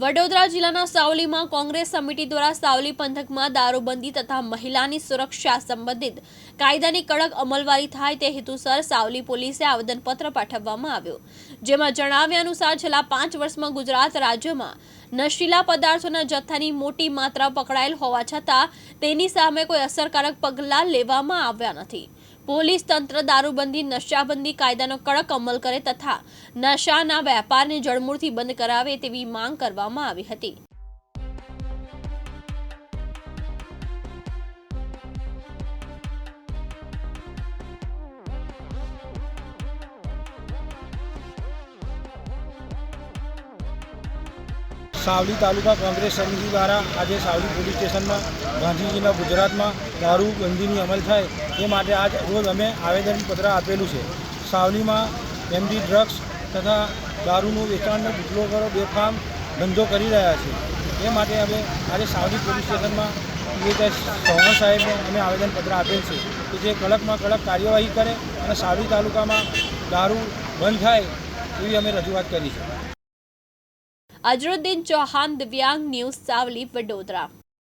વડોદરા જિલ્લાના સાવલીમાં કોંગ્રેસ સમિતિ દ્વારા સાવલી પંથકમાં દારૂબંધી તથા મહિલાની સુરક્ષા સંબંધિત કાયદાની કડક અમલવારી થાય તે હેતુસર સાવલી પોલીસે આવેદનપત્ર પાઠવવામાં આવ્યું. જેમાં જણાવ્યા અનુસાર છેલ્લા પાંચ વર્ષમાં ગુજરાત રાજ્યમાં નશીલા પદાર્થોના જથ્થાની મોટી માત્રા પકડાયેલ હોવા છતાં તેની સામે કોઈ અસરકારક પગલાં લેવામાં આવ્યા નથી. પોલીસ તંત્ર દારૂબંધી, નશાબંધી કાયદાનો કડક અમલ કરે તથા નશાના વેપારને જડમૂળથી બંધ કરાવે તેવી માંગ કરવામાં આવી હતી. સાવલી તાલુકા કોંગ્રેસ સમિતિ દ્વારા આજે સાવલી પોલીસ સ્ટેશનમાં ગાંધીજીના ગુજરાતમાં દારૂબંધીની અમલ થાય એ માટે આજ રોજ અમે આવેદનપત્ર આપેલું છે. સાવલીમાં એમડી ડ્રગ્સ તથા દારૂનું વેચાણનો ગુટલો કરો, બેફામ ધંધો કરી રહ્યા છે. એ માટે અમે આજે સાવલી પોલીસ સ્ટેશનમાં પીએચઆઈ ચૌહાણ સાહેબને અમે આવેદનપત્ર આપેલ છે કે જે કડકમાં કડક કાર્યવાહી કરે અને સાવલી તાલુકામાં દારૂ બંધ થાય એવી અમે રજૂઆત કરી છે. અજરુદ્દીન ચૌહાણ દિવ્યાંગ ન્યૂઝ સાવલી વડોદરા.